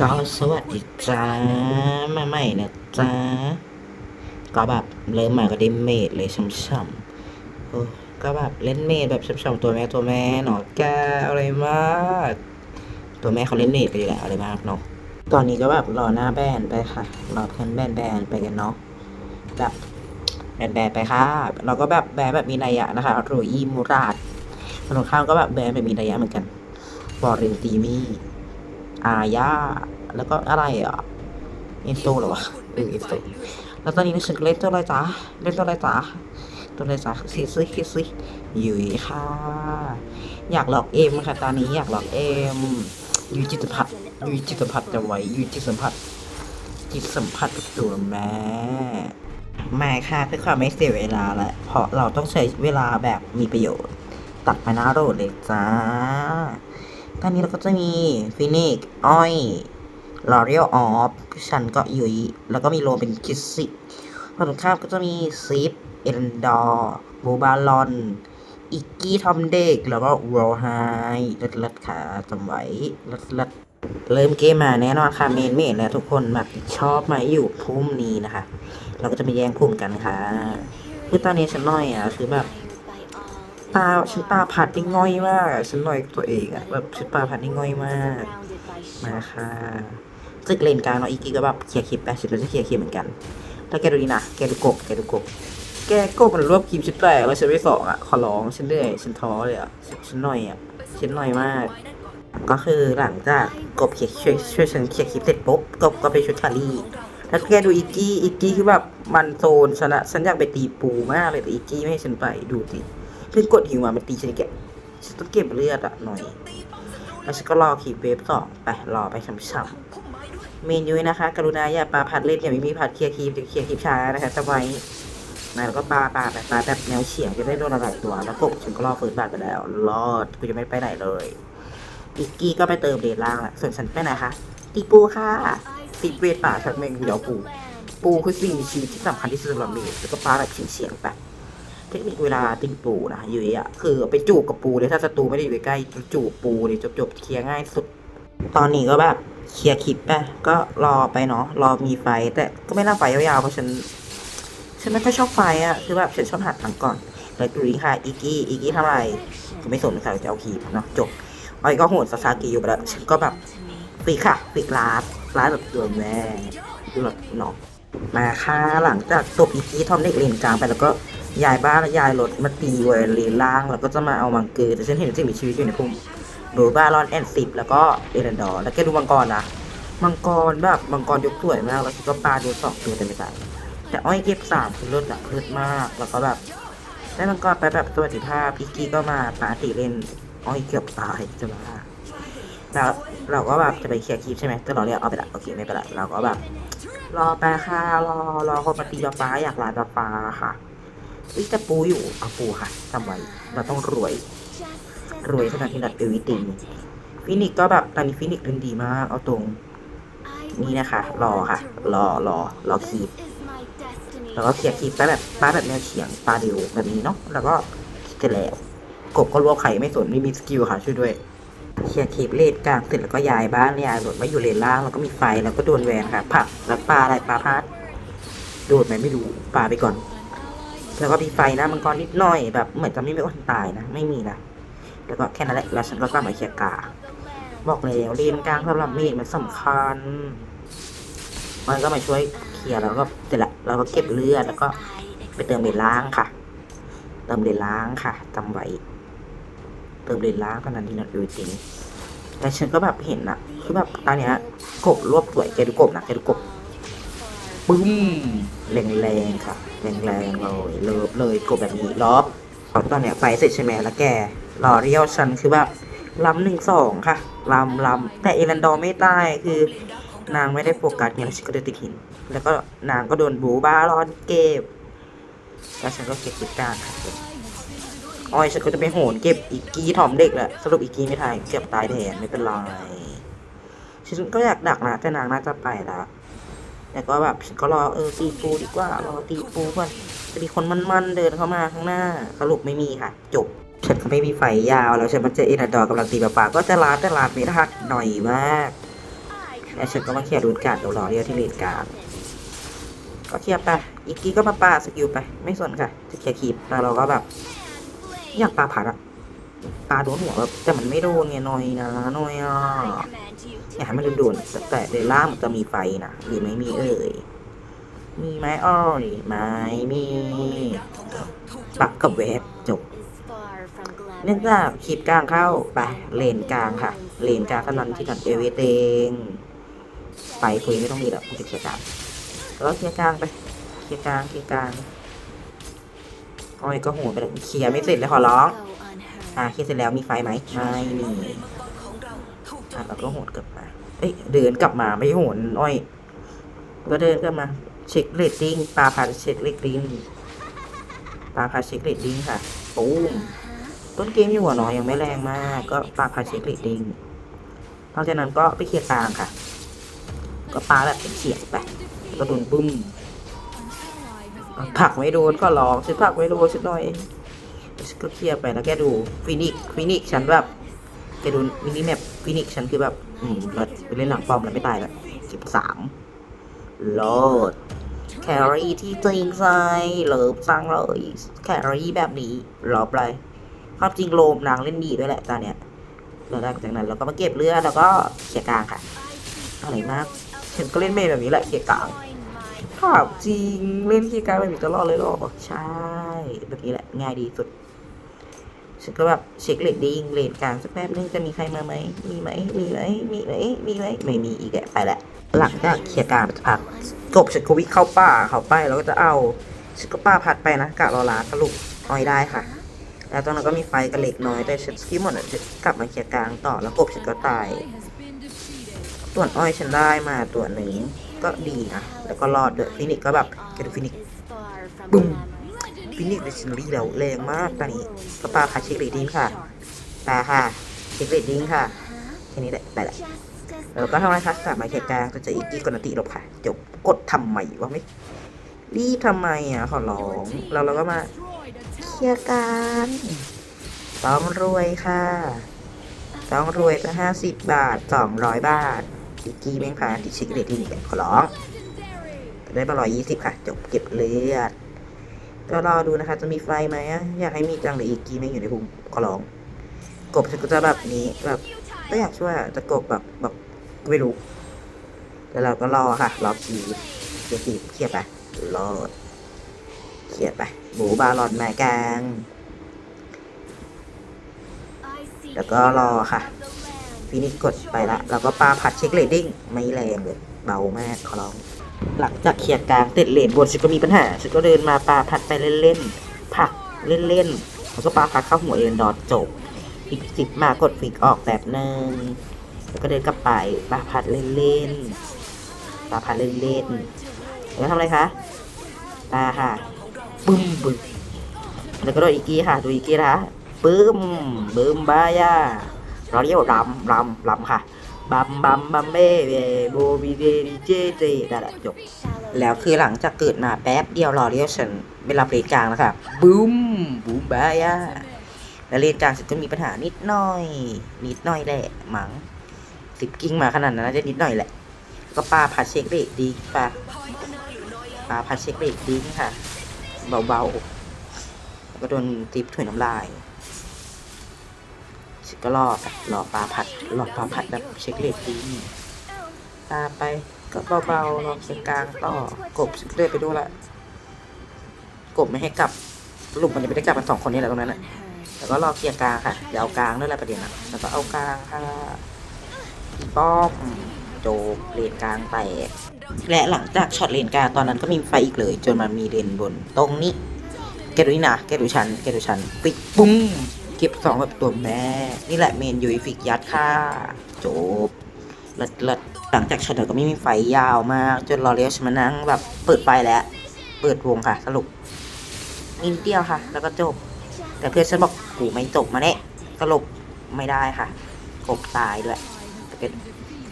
ก็สวัสดีจ้ามาใหม่นะจ้าก็แบบเริ่มมาก็ได้เมดเลยช่ำๆก็แบบเล่นเมดแบบช่ำๆตัวแม่ตัวแม่เนาะแกอะไรมาก ตัวแม่เขาเล่นเมดไปอยู่แล้วอะไรมากเนาะตอนนี้ก็แบบรอหน้าแบนไปค่ะรอเพื่อนแบนแบนไปกันเนาะแบบแบนแบนไปค่ะเราก็แบบแบนแบบมีนัยยะนะคะโรยีมูราดตรงข้ามก็แบบแบนแบบมีนัยยะเหมือนกันบอรินตีมี่ อาญาแล้วก็อะไรอะอินโซหรอวะเอออินโซแล้วตอนนี้นึกถึงเล่นตัวอะไรจ๊ะเล่นตัวอะไรจ๊ะตัวอะไรจ๊ะคิดซิคิดซิยุยค่ะ อยากหลอกเอ็มค่ะตอนนี้อยากหลอกเอ็มยุยจิตสัมผัสยุยจิตสัมผัสจะไว้ยุยจิตสัมผัส จิตสัมผัสกับตัวแม่แม่ค่ะเพื่อความไม่เสียเวลาแหละเพราะเราต้องใช้เวลาแบบมีประโยชน์ ตัดมาหน้าโรดเลยจ้า ตอนนี้เราก็จะมีฟินิกอ้อยลอเรียลออฟฉันก็ยุยแล้วก็มีโลเป็นคิสซิฝั่งตรงข้ามก็จะมีซิปเอรันดอร์บูบาลอน อิกกี้ทอมเด็ก แล้วก็โรไฮลิศเลิศค่ะจำไว้ลิศเลิศเริ่มเกมมาแน่นอนค่ะเมนเมนแล้วทุกคนแบบชอบมาอยู่พุ่มนี้นะคะ เราก็จะมาแย่งพุ่มกันค่ะคือตอนนี้ฉันน้อยอะคือแบบ ตาฉันตาผัดได้ง่อยมากอะฉันหน่อยตัวเองอะแบบฉันตาผัดได้ง่อยมากมาค่ะซึกเลนกลางเนาะอีกกีก็แบบเคลียร์คลิปไปฉันก็จะเคลียร์คลิปเหมือนกันถ้าแกดูดีนะแกดูกบแกดูกบแกกบมันรวบคลิปฉันแตกแล้วฉันไม่สองอะขอร้องฉันเหนื่อยฉันท้อเลยอะฉันหน่อยอะฉันหน่อยมาก ก็คือหลังจากกบเคลียร์ช่วยช่วยฉันเคลียร์คลิปเสร็จปุ๊บกบก็ไปชุดคารีแล้วแกดูอีกกี้อีกกี้คือแบบมันโซนฉันะฉันอยากไปตีปูมากเลยแต่อีกกี้ไม่ให้ฉันไปดูสิ เพิ่งกดหิวมามันตีฉันแกะฉันต้องเก็บเลือดอะหน่อยแล้วฉันก็รอขีดเวฟสองไปรอไปช่ำๆเมนยุ้ยนะคะ กรุณาอย่าปลาผัดเล่นอย่าไม่มีผัดเคลียร์คีบเคลียร์คีบช้านะคะจะไว้นะแล้วก็ปลาปลาแบบปลาแบบแนวเฉียงจะได้โดนระดับตัว แล้วกบฉันก็รอเฟิร์สบาทไปแล้ว รอดกูจะไม่ไปไหนเลยอีกกี้ก็ไปเติมเดทล่างละส่วนฉันไปไหนคะตีปูค่ะตีเวทป่าชักเมงเดี๋ยวปูปูคือสิ่งมีชีวิตที่สำคัญที่สุดสำหรับเมนแล้วก็ปลาแบบเฉียงๆไป เทคนิคเวลาติงปูนะอยู่อะคือไปจูบกับปูเลยถ้าศัตรูไม่ได้อยู่ใกล้จูบปูเลยจบๆเคลียร์ง่ายสุด ตอนนี้ก็แบบเคลียร์คลิปไปก็รอไปเนาะรอมีไฟ แต่ก็ไม่น่าไฟยาวๆเพราะฉันฉันไม่ค่อยชอบไฟอะคือแบบฉันชอบหัดหลังก่อนแล้วดูดิค่ะอีกี้อีกี้ทำไรก็ไม่สนค่ะจะเอาคีบเนาะจบอ้อยก็โหดซาซากิอยู่ไปแล้วฉันก็แบบปีค่ะปีกลาดลาดแบบตัวแม่ดูแบบเนาะมาค่ะหลังจากตบอีกี้ทอมเด็กเลนกลางไปแล้วก็ ยายบ้านแล้วยายรถมาตีไว้เลนล่างแล้วก็จะมาเอามังเกอร์แต่ฉันเห็นสิ่งมีชีวิตอยู่ในพุ่มดูบ้ารอนแอนสิบแล้วก็เอรันดอร์แล้วแกดูมังกรนะมังกรแบบมังกรยกสวยมากแล้วก็ปลาดูสองตัวแต่ไม่ตายแต่อ้อยเก็บสามคือเลือดอะเลือดมากแล้วก็แบบได้มังกรไปแบบสวัสดิภาพพี่กี้ก็มาปาติเล่นอ้อยเกือบตายจะมาแล้วเราก็แบบจะไปเคลียร์คลิปใช่ไหมแต่เราเรียกเอาไปละโอเคไม่เป็นไรเราก็แบบรอไปค่ะรอรอคนมาตีดอฟ้าอยากลาดอกฟ้าค่ะ วิจะปูอยู่เอาปูค่ะจำไว้เราต้องรวย รวยขนาดที่นัดเอวิติงฟินิกก็แบบตอนนี้ฟินิกเล่นดีมากเอาตรงนี่นะคะ รอค่ะ รอรอรอคีบแล้วก็เคลียร์คีบไปแบบป้าแบบแนวเฉียงปลาเดียวแบบนี้เนาะแล้วก็เสร็จแล้วกบก็รวบไข่ไม่สนไม่มีสกิลค่ะช่วยด้วยเคลียร์คีบเลนกลางเสร็จแล้วก็ย้ายบ้านย้ายรถมาอยู่เลนล่างแล้วก็มีไฟแล้วก็โดนแวนค่ะผักแล้วปลาอะไรปลาพัดโดนไหมไม่รู้ปลาไปก่อน แล้วก็มีไฟนะมังกรนิดหน่อยแบบเหมือนจะไม่มีคนตายนะ ไม่มีนะแล้วก็แค่นั้นแหละแล้วฉันก็กลับมาเคลียร์กาบอกแล้วเลนกลางสำหรับเมดมันสำคัญ มันก็มาช่วยเคลียร์แล้วก็เสร็จละเราก็เก็บเลือดแล้วก็ไปเติมเลนล้างค่ะ เติมเลนล้างค่ะจำไว้เติมเลนล้างเท่านั้นที่นัดดูจริงแต่ฉันก็แบบเห็นอะคือแบบตอนเนี้ยกบรวบสวยแกดูกบนะแกดูกบปึ้มแรงๆค่ะ แรงๆเลยเลิฟเลยกดแบบนี้รอบตอนเนี้ยไฟเสร็จใช่ไหมแล้วแกรอเรียวชันคือแบบลำหนึ่งสองค่ะลำลำแต่เอรันดอร์ไม่ตายคือนางไม่ได้โฟกัสไงแล้วฉันก็เดินติดหิน แล้วก็นางก็โดนบูบ้ารอนเก็บแล้วฉันก็เก็บติดกางค่ะอ้อยฉันก็จะไปโหนเก็บอีกกีถอมเด็กแหละสรุปอีกกีไม่ตายเก็บตายแทนไม่เป็นไรฉันก็อยากดักนะแต่นางน่าจะไปแล้ว แต่ก็แบบก็รอเออตีปูดีกว่ารอตีปูก่อนจะมีคนมันๆเดินเข้ามาข้างหน้าสรุปไม่มีค่ะ จบ ฉันก็ไม่มีไฟยาวแล้วฉันมาเจอเอนดอร์กำลังตีปลาปาก็จะลาดแต่ลาดไม่ทัดหน่อยมากแล้วฉันก็มาเคลียร์รูนการ์ดเดี๋ยวรอเรียกที่เลนกลางก็เคลียร์ไปอีกกี้ก็มาปาสกิลไป ไม่สนค่ะจะเคลียร์คีบแล้วเราก็แบบอยากปาผัดอะ ปาโดนหัวแบบแต่มันไม่โดนไงหน่อยนะหน่อยอะอยากให้มันโดนๆแต่เดล่ามันจะมีไฟนะหรือไม่มีเอ่ยมีไหมอ้อยไม่มีปักกับเวฟจบเนื่องจากคลิปกลางเข้าไปเลนกลางค่ะ เลนกลางกำลังที่กันเอเวเตงไปคุยไม่ต้องมีหรอกจะเคลียร์กลางแล้วเคลียร์กลางไปเคลียร์กลางเคลียร์กลางอ้อยก็โหดไปเลยเคลียร์ไม่เสร็จเลยขอร้อง อ่าเคลียร์เสร็จแล้วมีไฟไหมไม่มีอะเราก็โหดกลับมา เอ้ยเดินกลับมาไม่โหนอ้อย ก็เดินกลับมา เช็คเรตติ้งปลาพาเช็คเรตติ้งปลาพาเช็คเรตติ้งค่ะปูมต้นเกมอยู่หัวน้อยยังไม่แรงมาก ก็ปลาพาเช็คเรตติ้งหลังจากนั้นก็ไปเคลียร์กลางค่ะ ก็ปลาแบบเป็นเฉียดไปก็โดนปุ้มผักไม่โดนก็ร้องฉันผักไม่โดนฉันหน่อย ก็เคลียร์ไปแล้วแกดูฟินิกฟินิกฉันแบบแกดูมินิแมปฟินิกฉันคือแบบอืมเราไปเล่นหลังป้อมแล้วไม่ตายแบบสิบสามโลดแครี่ที่จริงใจเลิฟสร้างเลยแครี่แบบนี้รอบเลยความจริงโลมนางเล่นดีด้วยแหละตอนเนี้ยแล้วหลังจากนั้นเราก็มาเก็บเลือดแล้วก็เขี่ยร์กลางค่ะอะไรมากฉันก็เล่นเมย์แบบนี้แหละเขี่ยร์กลางถามจริงเล่นเขี่ยร์กลางแบบนี้ตลอดเลยหรอใช่ แบบนี้แหละง่ายดีสุด ฉันก็แบบเช็คเลดดิ้งเลดกลางสักแป๊บนึงจะมีใครมาไหมมีไหมมีไหมมีไหมมีไหมไม่มีอีกแหละไปแหละหลังจากเคลียร์กลางไปพักกบฉันก็วิ่งเข้าป่าเข้าไปแล้วก็จะเอาฉันก็ป้าพัดไปนะกะรอลาสรุปออยได้ค่ะ แล้วตอนนั้นก็มีไฟกับเล็กน้อยแต่ฉันสกิปหมดอะฉันกลับมาเคลียร์กลางต่อแล้วกบฉันก็ตายส่วนอ้อยฉันได้มาตัวหนึ่งก็ดีนะแล้วก็รอดด้วยฟินิกก็แบบแกดูฟินิกบึ้ม ฟินิกเลชันรี่แล้วแรงมากตอนนี้ก็ปาพาเช็คเรตติ้งค่ะตาค่ะเช็คเรตติ้งค่ะแค่นี้แหละไปละแล้วก็ทำอะไรคะกลับมาเคลียร์กลางก็จะอีกกี่กนติลบค่ะจบกดทำไมวะไม่รีบทำไมอะขอร้องแล้วเราก็มาเคลียร์กันต้องรวยค่ะ ต้องรวยจะห้าสิบบาทสองร้อยบาทติกกี้แม่งพาติชิคเรตติ้งขอร้องได้มาร้อยยี่สิบค่ะ จบเก็บเลือด ก็รอดูนะคะ จะมีไฟไหมอะอยากให้มีจังเลยอีกกี้แม่งอยู่ในภูมิขอร้อง กบก็จะแบบนี้แบบก็อยากช่วยอะกบแบบแบบไม่รู้แล้วเราก็รอค่ะรอคีบเคลียร์คีบเคลียร์ไปรอดเขียนไปหมูบาลอนแม่กลางแล้วก็รอค่ะฟินิชกดไปละ แล้วก็ปลาผัดเช็คเลดดิ้งไม่แรงเลยเบามากขอร้อง หลังจากเคลียร์กลางเต็ดเลนบนฉันก็มีปัญหาฉันก็เดินมาปาผัดไปเล่นๆผักเล่นๆแล้วก็ปาผัดเข้าหัวเอ็นดอทจบอีกสิบมากดฟิกออกแบบหนึ่งแล้วก็เดินกลับไปปาผัดเล่นๆปาผัดเล่นๆแล้วทำอะไรคะปาค่ะบึ้มบึ้มแล้วก็โดนอีกกี้ค่ะดูอีกกี้นะคะบึ้มบึ้มบายาเราเรียกว่ารำรำรำค่ะ บัมบัมบัมเบ้เบโบบีเดดีเจเจนั่นแหละจบแล้วคือหลังจากเกิดมาแป๊บเดียวรอเรียกฉันไม่รับเลนกลางแล้วค่ะบึ้มบูมบายาแล้วเลนกลางฉันก็มีปัญหานิดหน่อย นิดหน่อยแหละมั้งสิบกิ้งมาขนาดนั้นน่าจะนิดหน่อยแหละ ก็ปลาพัดเช็คเรทดีปลาปลาพัดเช็คเรทดีค่ะ เบาๆก็โดนติปถุยน้ำลาย ฉันก็รอไปรอปลาผัดรอปลาผัดแบบเช็คเลตติ้งตามไปก็เบาๆรอเกลางต่อกบเลื่อนไปดูละกบไม่ให้กลับสรุปมันจะไม่ได้กลับมันสองคนนี้แหละตรงนั้นแหละแล้วก็รอเคลียร์กลางค่ะเดี๋ยวเอากลางนั่นแหละประเด็นนะแล้วก็เอากลางค่ะป้อมโจบเลนกลางแตกและหลังจากช็อตเลนกลางตอนนั้นก็มีไฟอีกเลย จนมันมีเลนบนตรงนี้แกดูนี่นะแกดูฉันแกดูฉันปิดปุ้ง เก็บสองแบบตัวแม่ นี่แหละเมนยูฟิกยัดค่าจบเลิศเลิศหลังจากช็อตเดียวก็ไม่มีไฟยาวมาก จนรอเลียชมานั่งแบบเปิดไฟแล้ว เปิดวงค่ะ สรุปนิดเดียวค่ะ แล้วก็จบ แต่เพื่อนฉันบอกกูไม่จบมาเนี่ยสรุปไม่ได้ค่ะกบตายด้วยแต่เป็น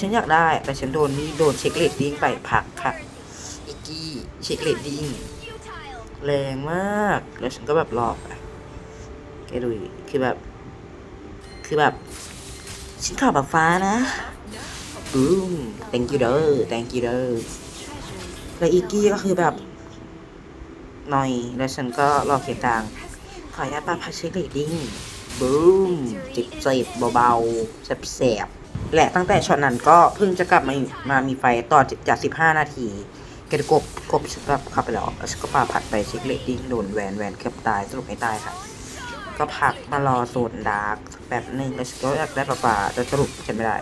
ฉันอยากได้ แต่ฉันโดนนี่โดนเช็คเลตติ้งไปพักค่ะอีกกี้เช็คเลตติ้งแรงมาก แล้วฉันก็แบบหลอกอะแกดูดิ คือแบบ คือแบบฉันขับแบบฟ้านะบูม thank you เด้อ thank you เด้อแล้วอีกกี้ก็คือแบบหน่อย แล้วฉันก็รอเก็บตังค์ขออนุญาตปาพัชเชคเลดดิ้งบูมจิบจิบเบาๆแสบๆและตั้งแต่ช็อตนั้นก็เพิ่งจะกลับมามามีไฟต่อจาก 15 นาทีแกจะกบกบฉันก็ขับไปแล้วแล้วฉันก็ปาผัดไปเช็คเลดดิ้งโดนแวนแวนเกือบตายสรุปไม่ตายค่ะ ก็พักมารอโซนดาร์กแบบหนึ่งแล้วฉันก็อยากได้ปลาปลาแต่สรุปฉันไม่ได้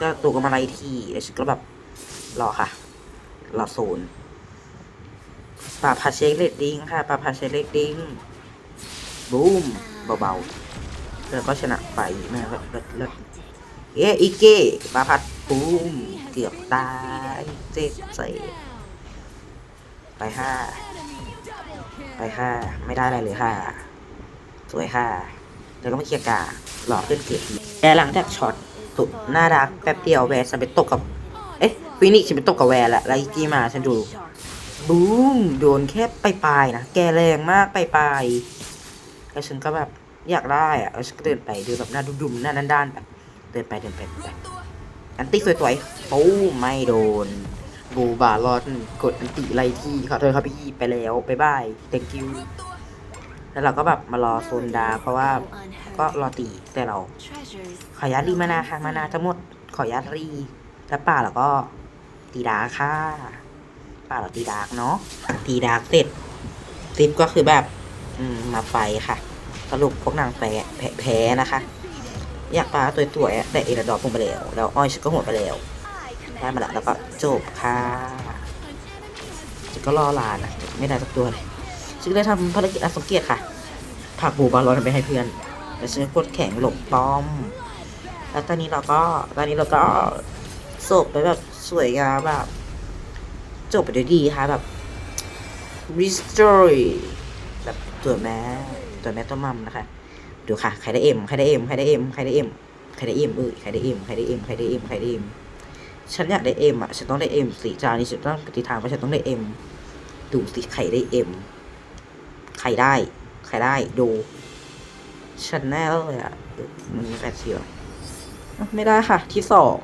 ก็ตัวก็มาไล่ที่แล้วฉันก็แบบรอค่ะ รอโซนปลาผัดเชคเลดดิ้งค่ะปลาผัดเชคเลดดิ้งบูมเบาๆแล้วก็ชนะไปแม่เลิศเลิศเลิศเอ๊ะอีเก้ปลาผัดบูมเกือบตายเจ๊เจ๊ไปห้าไปห้าไม่ได้อะไรเลยค่ะ สวยค่ะ แล้วก็ไม่เคลียร์กาหล่อขึ้นเกียรติแต่หลังจากช็อตตุกน้ารักแป๊บเดียวแวร์ฉันไปตกกับ เอ๊ะฟินิกฉันไปตกกับแวร์แหละแล้วอีกี้มาฉันดูบูมโดนแค่ปลายๆนะแกแรงมากปลายๆแล้วฉันก็แบบอยากได้อะแล้วฉันก็เดินไปเดินแบบหน้าดุมๆหน้าด้านๆแบบเดินไปเดินไปเดินไปอันตี้สวยๆปูไม่โดนบูบาลอนกดอันติไลที่ขอโทษครับพี่ไปแล้วบายบาย thank you แล้วเราก็แบบมารอโซนดา เพราะว่าก็รอตีแต่เราขออนุญาตรีมานาค่ะมานาจะหมดขออนุญาตรี แล้วป่าเราก็ตีดาค่ะ ป่าเราตีดาเนาะตีดาเสร็จซิปก็คือแบบอืมมาไฟค่ะ สรุปพวกนางแพ้แพ้แพนะคะ อยากปลาตัวตัวๆแต่เอราดอปลงไปแล้วแล้วอ้อยฉันก็หมดไปแล้วได้มาแล้วแล้วก็จบค่ะฉันก็รอลานอะไม่ได้สักตัวเลย ฉันก็ได้ทำภารกิจอันสงเกียรติค่ะผักบูบอลลอนไปให้เพื่อนแล้วฉันกดแข่งหลบป้อม แล้วตอนนี้เราก็ตอนนี้เราก็จบไปแบบสวยงามแบบจบไปด้วยดีค่ะแบบ restory แบบตัวแม่ตัวแม่ตัวมัมนะคะดูค่ะใครได้เอ็มใครได้เอ็มใครได้เอ็มใครได้เอ็มใครได้เอ็มเอ้ยใครได้เอ็มใครได้เอ็มใครได้เอ็มใครได้เอ็มฉันอยากได้เอ็มอะฉันต้องได้เอ็มสิจานนี้ฉันต้องปฏิทางว่าฉันต้องได้เอ็มดูสิใครได้เอ็ม ใครได้ ใครได้ดูฉันแน่เลยอะมันม่แปดเชียวอะไม่ได้ค่ะ ที่สอง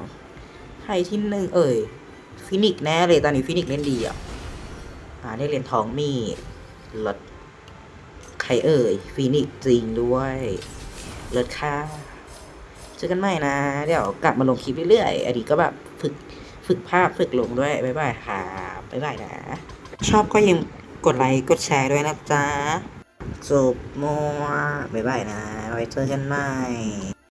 ใครที่หนึ่งเอ่ยฟินิกแน่เลยตอนนี้ฟินิกเล่นดีอะอ่าได้เหรียญทองมีลดใครเอ่ยฟินิกจริงด้วยลดค่าเจอกันใหม่นะ เดี๋ยวกลับมาลงคลิปเรื่อยๆอันนี้ก็แบบฝึกฝึกภาพฝึกลงด้วย บ๊ายบายค่ะ บ๊ายบายนะ ชอบก็ยัง กดไลค์ กดแชร์ด้วยนะจ๊ะจบมัวบ๊ายบายนะ ไว้เจอกันใหม่